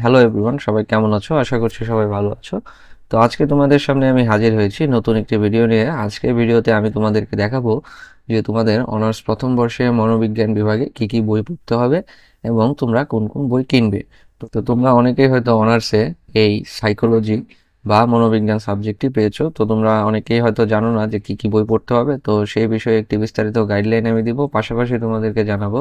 Hello everyone সবাই কেমন আছো? আশা করছি সবাই ভালো আছো। তো আজকে তোমাদের সামনে আমি হাজির হয়েছি নতুন একটি ভিডিও নিয়ে। আজকে ভিডিওতে আমি তোমাদেরকে দেখাবো যে তোমাদের অনার্স প্রথম বর্ষে মনোবিজ্ঞান বিভাগে কি কি বই পড়তে হবে এবং তোমরা কোন কোন বই কিনবে। তো তোমরা অনেকেই হয়তো অনার্সে এই সাইকোলজি বা মনোবিজ্ঞান সাবজেক্টটি পেয়েছ। তো তোমরা অনেকেই হয়তো জানো না যে কি কি বই পড়তে হবে। তো সেই বিষয়ে একটি বিস্তারিত গাইডলাইন আমি দিব। পাশাপাশি তোমাদেরকে জানাব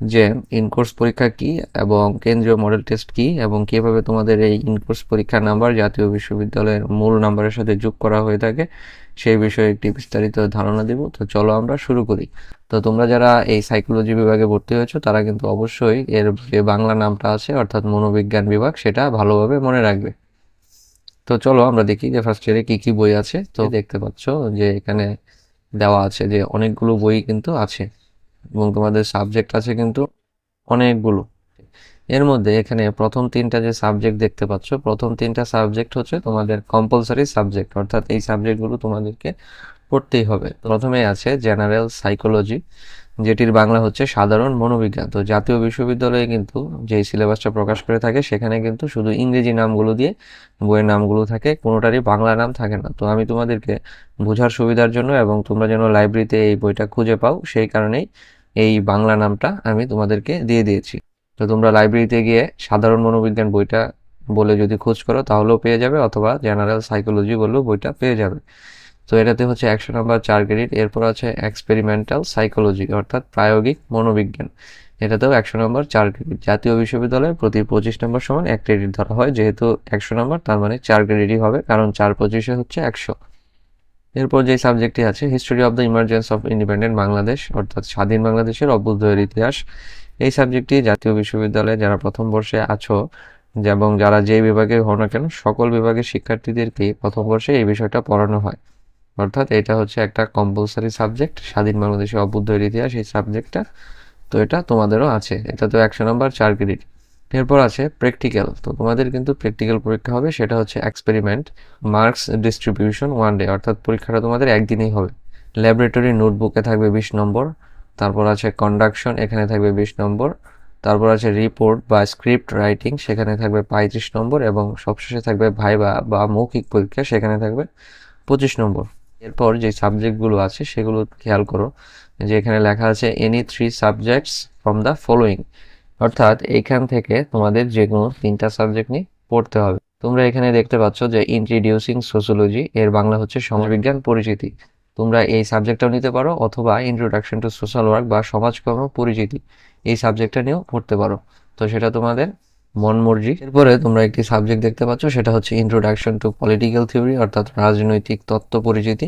যে ইনকোর্স পরীক্ষা কি এবং কেন্দ্রীয় মডেল টেস্ট কি এবং কীভাবে তোমাদের এই ইনকোর্স পরীক্ষা নাম্বার জাতীয় বিশ্ববিদ্যালয়ের মূল নাম্বারের সাথে যোগ করা হয়ে থাকে, সেই বিষয়ে একটি বিস্তারিত ধারণা দেব। তো চলো আমরা শুরু করি। তো তোমরা যারা এই সাইকোলজি বিভাগে ভর্তি হয়েছো, তারা কিন্তু অবশ্যই এর যে বাংলা নামটা আছে, অর্থাৎ মনোবিজ্ঞান বিভাগ, সেটা ভালোভাবে মনে রাখবে। তো চলো আমরা দেখি যে ফার্স্ট ইয়ারে কি কি বই আছে। তো দেখতে পাচ্ছ যে এখানে দেওয়া আছে যে অনেকগুলো বই কিন্তু আছে। এবং তোমাদের সাবজেক্ট আছে কিন্তু অনেকগুলো। এর মধ্যে এখানে প্রথম তিনটা যে সাবজেক্ট দেখতে পাচ্ছ, প্রথম তিনটা সাবজেক্ট হচ্ছে তোমাদের কম্পালসারি সাবজেক্ট অর্থাৎ এই সাবজেক্টগুলো তোমাদেরকে পড়তেই হবে। প্রথমে আছে জেনারেল সাইকোলজি যেটির বাংলা হচ্ছে সাধারণ মনোবিজ্ঞান। তো জাতীয় বিশ্ববিদ্যালয়ে কিন্তু যেই সিলেবাসটা প্রকাশ করে থাকে, সেখানে কিন্তু শুধু ইংরেজি নামগুলো দিয়ে বইয়ের নামগুলো থাকে, কোনোটারই বাংলা নাম থাকে না। তো আমি তোমাদেরকে বোঝার সুবিধার জন্য এবং তোমরা যেন লাইব্রেরিতে এই বইটা খুঁজে পাও, সেই কারণেই এই বাংলা নামটা আমি তোমাদেরকে দিয়ে দিয়েছি। তো তোমরা লাইব্রেরিতে গিয়ে সাধারণ মনোবিজ্ঞান বইটা বলে যদি খোঁজ করো, তাহলেও পেয়ে যাবে, অথবা জেনারেল সাইকোলজি বললেও বইটা পেয়ে যাবে। তো এটাতে হচ্ছে একশো নম্বর চার ক্রেডিট এরপর আছে এক্সপেরিমেন্টাল সাইকোলজি অর্থাৎ প্রায়োগিক মনোবিজ্ঞান। এটাতেও একশো নম্বর চার ক্রেডিট জাতীয় বিশ্ববিদ্যালয়ে প্রতি পঁচিশ নম্বর সমান এক ক্রেডিট ধরা হয়, যেহেতু একশো নম্বর, তার মানে চার ক্রেডিটই হবে, কারণ চার পঁচিশে হচ্ছে একশো। এরপর যে সাবজেক্টটি আছে history of the emergence of independent Bangladesh অর্থাৎ স্বাধীন বাংলাদেশের অভ্যুদয়ের ইতিহাস। এই সাবজেক্টটি জাতীয় বিশ্ববিদ্যালয়ে যারা প্রথম বর্ষে আছো, এবং যারা যে বিভাগে হও না কেন, সকল বিভাগের শিক্ষার্থীদেরকে প্রথম বর্ষে এই বিষয়টা পড়ানো হয়। অর্থাৎ এটা হচ্ছে একটা কম্পালসারি সাবজেক্ট স্বাধীন বাংলাদেশের অভ্যুদয়ের ইতিহাস, এই সাবজেক্টটা তো এটা তোমাদেরও আছে। এটা তো একশো নম্বর চার ক্রেডিট এরপর আছে প্র্যাকটিক্যাল তো তোমাদের কিন্তু প্র্যাকটিক্যাল পরীক্ষা হবে, সেটা হচ্ছে experiment marks distribution one day অর্থাৎ পরীক্ষাটা তোমাদের একদিনেই হবে। ল্যাবরেটরি নোটবুকে থাকবে বিশ নম্বর, তারপর আছে কন্ডাকশন এখানে থাকবে বিশ নম্বর, তারপর আছে রিপোর্ট বা স্ক্রিপ্ট রাইটিং সেখানে থাকবে পঁয়ত্রিশ নম্বর, এবং সবশেষে থাকবে ভাইবা বা মৌখিক পরীক্ষা, সেখানে থাকবে পঁচিশ নম্বর। এরপর যে সাবজেক্টগুলো আছে, সেগুলো খেয়াল করো, যে এখানে লেখা আছে any three subjects from the following অর্থাৎ এইখান থেকে তোমাদের যে কোনো তিনটা সাবজেক্ট নিয়ে পড়তে হবে। তোমরা এখানে দেখতে পাচ্ছ যে ইন্ট্রোডিউসিং সোশ্যোলজি এর বাংলা হচ্ছে সমাজবিজ্ঞান পরিচিতি। তোমরা এই সাবজেক্টটাও নিতে পারো অথবা ইন্ট্রোডাকশন টু সোশ্যাল ওয়ার্ক বা সমাজকর্ম পরিচিতি এই সাবজেক্টটা নিয়েও পড়তে পারো। তো সেটা তোমাদের মন মর্জি। এরপরে তোমরা একটি সাবজেক্ট দেখতে পাচ্ছ, সেটা হচ্ছে ইন্ট্রোডাকশন টু পলিটিক্যাল থিওরি অর্থাৎ রাজনৈতিক তত্ত্ব পরিচিতি।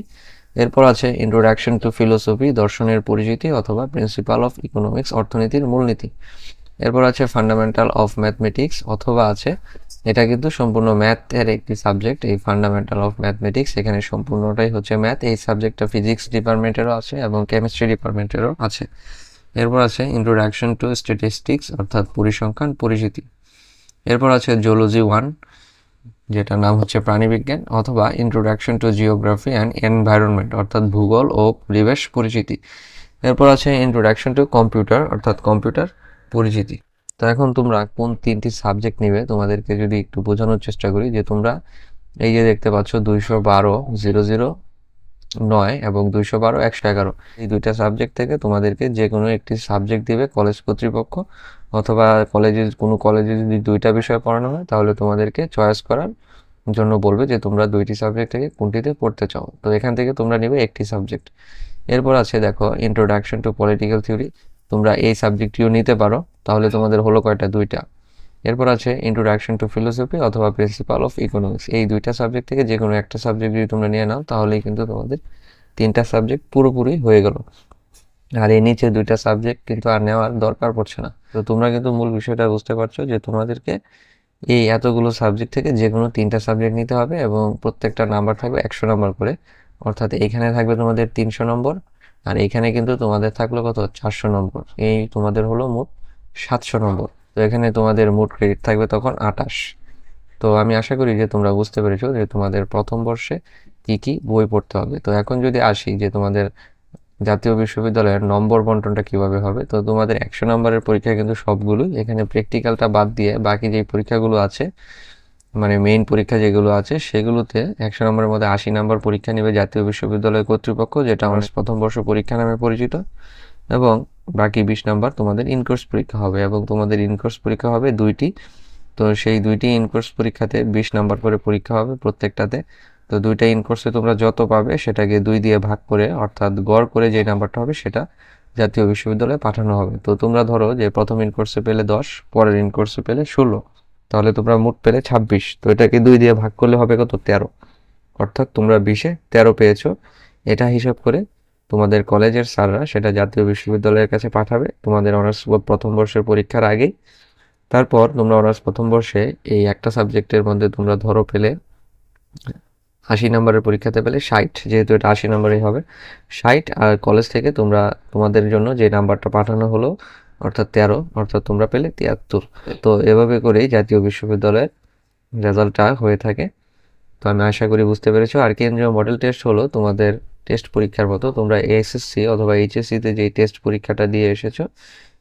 এরপর আছে ইন্ট্রোডাকশন টু ফিলোসফি দর্শনের পরিচিতি অথবা প্রিন্সিপাল অফ ইকোনমিক্স অর্থনীতির মূলনীতি। এরপর আছে ফান্ডামেন্টাল অফ ম্যাথমেটিক্স অথবা আছে, এটা কিন্তু সম্পূর্ণ ম্যাথের একটি সাবজেক্ট এই ফান্ডামেন্টাল অফ ম্যাথমেটিক্স এখানে সম্পূর্ণটাই হচ্ছে ম্যাথ এই সাবজেক্টটা ফিজিক্স ডিপার্টমেন্টেরও আছে এবং কেমিস্ট্রি ডিপার্টমেন্টেরও আছে। এরপর আছে ইন্ট্রোডাকশন টু স্ট্যাটিস্টিক্স অর্থাৎ পরিসংখ্যান পরিচিতি। এরপর আছে জুলজি ওয়ান যেটার নাম হচ্ছে প্রাণীবিজ্ঞান, অথবা introduction to geography and environment অর্থাৎ ভূগোল ও পরিবেশ পরিচিতি। এরপর আছে ইন্ট্রোডাকশন টু কম্পিউটার অর্থাৎ কম্পিউটার পরিচিতি। তো এখন তোমরা কোন তিনটি সাবজেক্ট নিবে, তোমাদেরকে যদি একটু বোঝানোর চেষ্টা করি যে তোমরা এই যে দেখতে পাচ্ছ দুইশো বারো, জিরো জিরো, নয় এবং দুইশো বারো, একশো এগারো। এই দুইটা সাবজেক্ট থেকে তোমাদেরকে যে কোনো একটি সাবজেক্ট দিবে কলেজ কর্তৃপক্ষ অথবা কলেজে কোনো কলেজে যদি দুইটা বিষয় পড়ানো হয়, তাহলে তোমাদেরকে চয়েস করার জন্য বলবে যে তোমরা দুইটি সাবজেক্ট থেকে কোনটিতে পড়তে চাও। তো এখান থেকে তোমরা নিবে একটি সাবজেক্ট এরপর আছে দেখো ইন্ট্রোডাকশন টু পলিটিক্যাল থিওরি তোমরা এই সাবজেক্টটিও নিতে পারো। তাহলে তোমাদের হলো কয়টা? দুইটা। এরপর আছে ইন্ট্রোডাকশন টু ফিলোসফি অথবা প্রিন্সিপাল অফ ইকোনমিক্স এই দুইটা সাবজেক্ট থেকে যে কোনো একটা সাবজেক্ট যদি তোমরা নিয়ে নাও, তাহলেই কিন্তু তোমাদের তিনটা সাবজেক্ট পুরোপুরি হয়ে গেল। আর এই নিচে দুইটা সাবজেক্ট কিন্তু আর নেওয়ার দরকার পড়ছে না। তো তোমরা কিন্তু মূল বিষয়টা বুঝতে পারছ যে তোমাদেরকে এই এতগুলো সাবজেক্ট থেকে যে কোনো তিনটা সাবজেক্ট নিতে হবে এবং প্রত্যেকটা নাম্বার থাকবে একশো নাম্বার করে। অর্থাৎ এখানে থাকবে তোমাদের তিনশো নম্বর আর এইখানে কিন্তু তোমাদের থাকল কত? চারশো নম্বর। এই তোমাদের হলো মোট সাতশো নম্বর। তো এখানে তোমাদের মোট ক্রেডিট থাকবে তখন আটাশ। তো আমি আশা করি যে তোমরা বুঝতে পেরেছ যে তোমাদের প্রথম বর্ষে কি কি বই পড়তে হবে। তো এখন যদি আসি যে তোমাদের জাতীয় বিশ্ববিদ্যালয়ের নম্বর বন্টনটা কীভাবে হবে, তো তোমাদের একশো নম্বরের পরীক্ষা কিন্তু সবগুলোই এখানে প্র্যাকটিক্যালটা বাদ দিয়ে বাকি যে পরীক্ষাগুলো আছে মানে মেইন পরীক্ষা যেগুলো আছে সেগুলোতে একশো নম্বরের মধ্যে আশি নম্বর পরীক্ষা নেবে জাতীয় বিশ্ববিদ্যালয় কর্তৃপক্ষ যেটা আমাদের প্রথম বর্ষ পরীক্ষা নামে পরিচিত। এবং বাকি বিশ নম্বর তোমাদের ইনকোর্স পরীক্ষা হবে এবং তোমাদের ইনকোর্স পরীক্ষা হবে দুইটি। তো সেই দুইটি ইনকোর্স পরীক্ষাতে বিশ নম্বর করে পরীক্ষা হবে প্রত্যেকটাতে। তো দুইটা ইনকোর্সে তোমরা যত পাবে সেটাকে দুই দিয়ে ভাগ করে অর্থাৎ গড় করে যে নাম্বারটা হবে সেটা জাতীয় বিশ্ববিদ্যালয়ে পাঠানো হবে। তো তোমরা ধরো যে প্রথম ইনকোর্সে পেলে দশ পরের ইনকোর্সে পেলে ষোলো। তাহলে তোমরা মোট পেলে ছাব্বিশ। তো এটাকে দুই দিয়ে ভাগ করলে হবে কত? তেরো। অর্থাৎ তোমরা বিশে তেরো পেয়েছ। এটা হিসাব করে তোমাদের কলেজের স্যাররা সেটা জাতীয় বিশ্ববিদ্যালয়ের কাছে পাঠাবে। তোমাদের অনার্স প্রথম বর্ষের পরীক্ষার আগেই। তারপর তোমরা অনার্স প্রথম বর্ষে এই একটা সাবজেক্টের মধ্যে তোমরা ধরো পেলে আশি নম্বরের পরীক্ষাতে পেলে ষাট, যেহেতু এটা আশি নম্বরেই হবে। ষাট আর কলেজ থেকে তোমরা তোমাদের জন্য যে নাম্বারটা পাঠানো হলো অর্থাৎ তেরো, অর্থাৎ তোমরা পেলে তিয়াত্তর। তো এভাবে করেই জাতীয় বিশ্ববিদ্যালয়ের রেজাল্টটা হয়ে থাকে। তো আমি আশা করি বুঝতে পেরেছ। আর কেন্দ্রীয় মডেল টেস্ট হলো তোমাদের টেস্ট পরীক্ষার মতো। তোমরা এসএসসি অথবা এইচএসসিতে যেই টেস্ট পরীক্ষাটা দিয়ে এসেছ,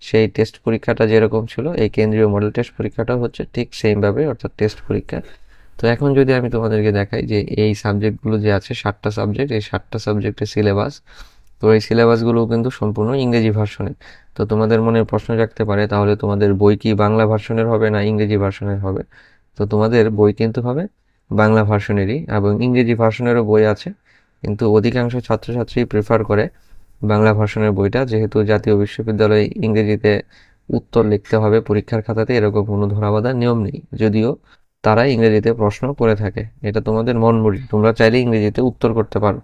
সেই টেস্ট পরীক্ষাটা যেরকম ছিল, এই কেন্দ্রীয় মডেল টেস্ট পরীক্ষাটা হচ্ছে ঠিক সেমভাবে, অর্থাৎ টেস্ট পরীক্ষা। তো এখন যদি আমি তোমাদেরকে দেখাই যে এই সাবজেক্টগুলো যে আছে, সাতটা সাবজেক্ট, এই সাতটা সাবজেক্টের সিলেবাস তো এই সিলেবাসগুলো কিন্তু সম্পূর্ণ ইংরেজি ভার্সনের। তো তোমাদের মনে প্রশ্ন রাখতে পারে, তাহলে তোমাদের বই কি বাংলা ভার্সনের হবে না ইংরেজি ভার্সনের হবে? তো তোমাদের বই কিন্তু হবে বাংলা ভার্সনেরই এবং ইংরেজি ভার্সনেরও বই আছে, কিন্তু অধিকাংশ ছাত্রছাত্রী প্রেফার করে বাংলা ভার্সনের বইটা। যেহেতু জাতীয় বিশ্ববিদ্যালয়ে ইংরেজিতে উত্তর লিখতে হবে, পরীক্ষার খাতাতে এরকম কোনো ধরাবাধার নিয়ম নেই, যদিও তারা ইংরেজিতে প্রশ্ন করে থাকে। এটা তোমাদের মন মরি তোমরা চাইলে ইংরেজিতে উত্তর করতে পারো।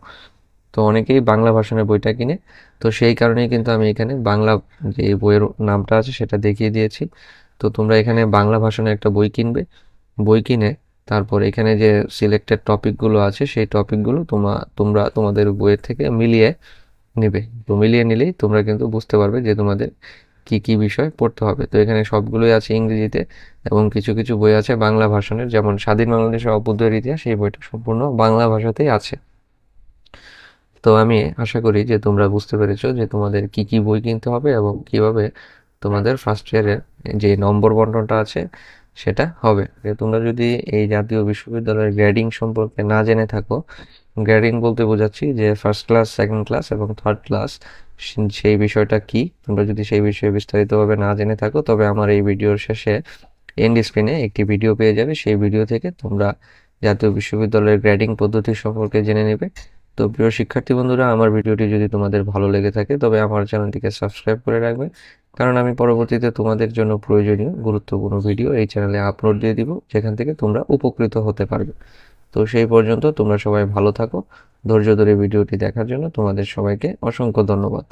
তো অনেকেই বাংলা ভাষণের বইটা কিনে। তো সেই কারণেই কিন্তু আমি এখানে বাংলা যে বইয়ের নামটা আছে সেটা দেখিয়ে দিয়েছি। তো তোমরা এখানে বাংলা ভাষণে একটা বই কিনবে। বই কিনে তারপর এখানে যে সিলেক্টেড টপিকগুলো আছে সেই টপিকগুলো তোমা, তোমরা তোমাদের বইয়ের থেকে মিলিয়ে নেবে। তো মিলিয়ে নিলেই তোমরা কিন্তু বুঝতে পারবে যে তোমাদের কি কি বিষয় পড়তে হবে। তো এখানে সবগুলোই আছে ইংরেজিতে এবং কিছু কিছু বই আছে বাংলা ভাষণের। যেমন স্বাধীন বাংলাদেশের অবুদ্ধের ইতিহাস সেই বইটা সম্পূর্ণ বাংলা ভাষাতেই আছে। তো আমি আশা করি যে তোমরা বুঝতে পেরেছ যে তোমাদের কি কি বই কিনতে হবে এবং কীভাবে তোমাদের ফার্স্ট ইয়ারের যে নম্বর বন্টনটা আছে সেটা হবে। তোমরা যদি এই জাতীয় বিশ্ববিদ্যালয়ের গ্রেডিং সম্পর্কে না জেনে থাকো গ্রেডিং বলতে বোঝাচ্ছি যে ফার্স্ট ক্লাস সেকেন্ড ক্লাস এবং থার্ড ক্লাস সেই বিষয়টা কি, তোমরা যদি সেই বিষয়ে বিস্তারিতভাবে না জেনে থাকো, তবে আমার এই ভিডিওর শেষে এন্ড স্ক্রিনে একটি ভিডিও পেয়ে যাবে। সেই ভিডিও থেকে তোমরা জাতীয় বিশ্ববিদ্যালয়ের গ্রেডিং পদ্ধতি সম্পর্কে জেনে নেবে। তো প্রিয় শিক্ষার্থী বন্ধুরা, আমার ভিডিওটি যদি তোমাদের ভালো লেগে থাকে, তবে আমার চ্যানেলটিকে সাবস্ক্রাইব করে রাখবে। কারণ আমি পরবর্তীতে তোমাদের জন্য প্রয়োজনীয় গুরুত্বপূর্ণ ভিডিও এই চ্যানেলে আপলোড দিয়ে দিব, যেখান থেকে তোমরা উপকৃত হতে পারবে। তো সেই পর্যন্ত তোমরা সবাই ভালো থাকো। ধৈর্য ধরে ভিডিওটি দেখার জন্য তোমাদের সবাইকে অসংখ্য ধন্যবাদ।